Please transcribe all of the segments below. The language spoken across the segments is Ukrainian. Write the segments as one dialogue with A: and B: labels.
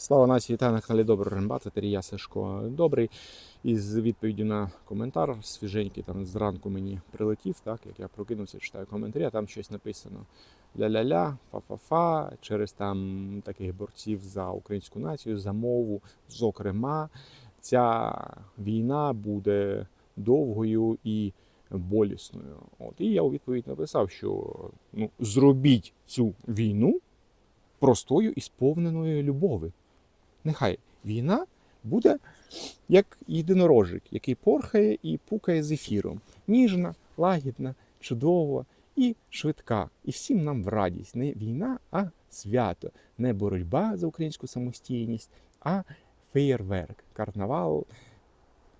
A: Слава нації, вітаю на каналі Добрий Рембат, я Сашко Добрий. Із відповіддю на коментар свіженький там зранку мені прилетів, так як я прокинувся, читаю коментарі, а там щось написано ля-ля-ля, фа-фа-фа, через там таких борців за українську націю, за мову. Зокрема, ця війна буде довгою і болісною. От і я у відповідь написав, що ну зробіть цю війну простою і сповненою любові. Нехай війна буде як єдинорожик, який порхає і пукає з ефіром. Ніжна, лагідна, чудова і швидка. І всім нам в радість. Не війна, а свято. Не боротьба за українську самостійність, а феєрверк, карнавал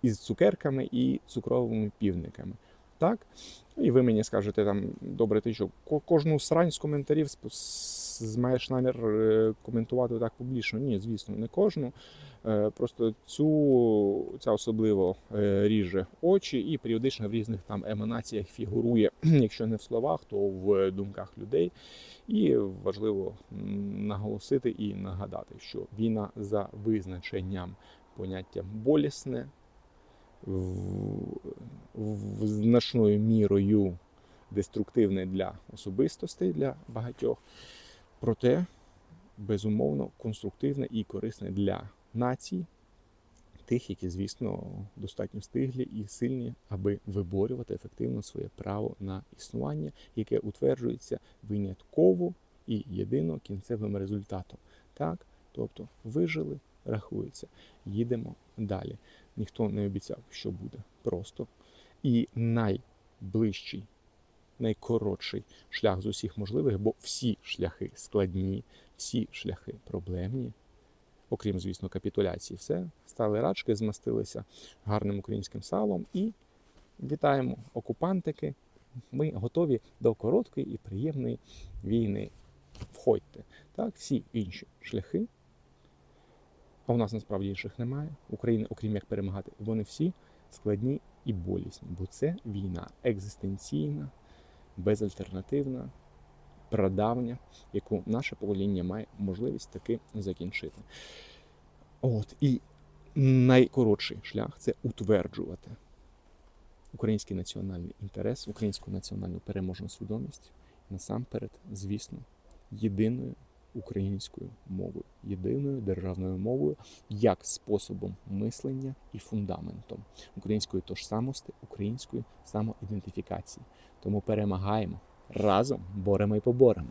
A: із цукерками і цукровими півниками. Так? І ви мені скажете там, добре, ти що, ко- кожну срань з коментарів маєш намір е, коментувати так публічно? Ні, звісно, не кожну. Е, Просто цю ця особливо е, ріже очі і періодично в різних там еманаціях фігурує, якщо не в словах, то в думках людей. І важливо наголосити і нагадати, що війна за визначенням поняття болісне в значною мірою деструктивне для особистостей для багатьох, проте безумовно конструктивне і корисне для націй, тих, які, звісно, достатньо стиглі і сильні, аби виборювати ефективно своє право на існування, яке утверджується винятково і єдино кінцевим результатом. Так, тобто вижили, рахується, їдемо далі. Ніхто не обіцяв, що буде просто. І найближчий, найкоротший шлях з усіх можливих, бо всі шляхи складні, всі шляхи проблемні, окрім, звісно, капітуляції, все, стали рачки, змастилися гарним українським салом і вітаємо окупантики. Ми готові до короткої і приємної війни. Входьте. Так, всі інші шляхи а у нас насправді інших немає. України, окрім як перемагати, вони всі складні і болісні, бо це війна екзистенційна, безальтернативна, прадавня, яку наше покоління має можливість таки закінчити. От і найкоротший шлях це утверджувати український національний інтерес, українську національну переможну свідомість, насамперед, звісно, єдиною українською мовою, єдиною державною мовою, як способом мислення і фундаментом української тожсамості, української самоідентифікації. Тому перемагаємо разом, боремо і поборемо.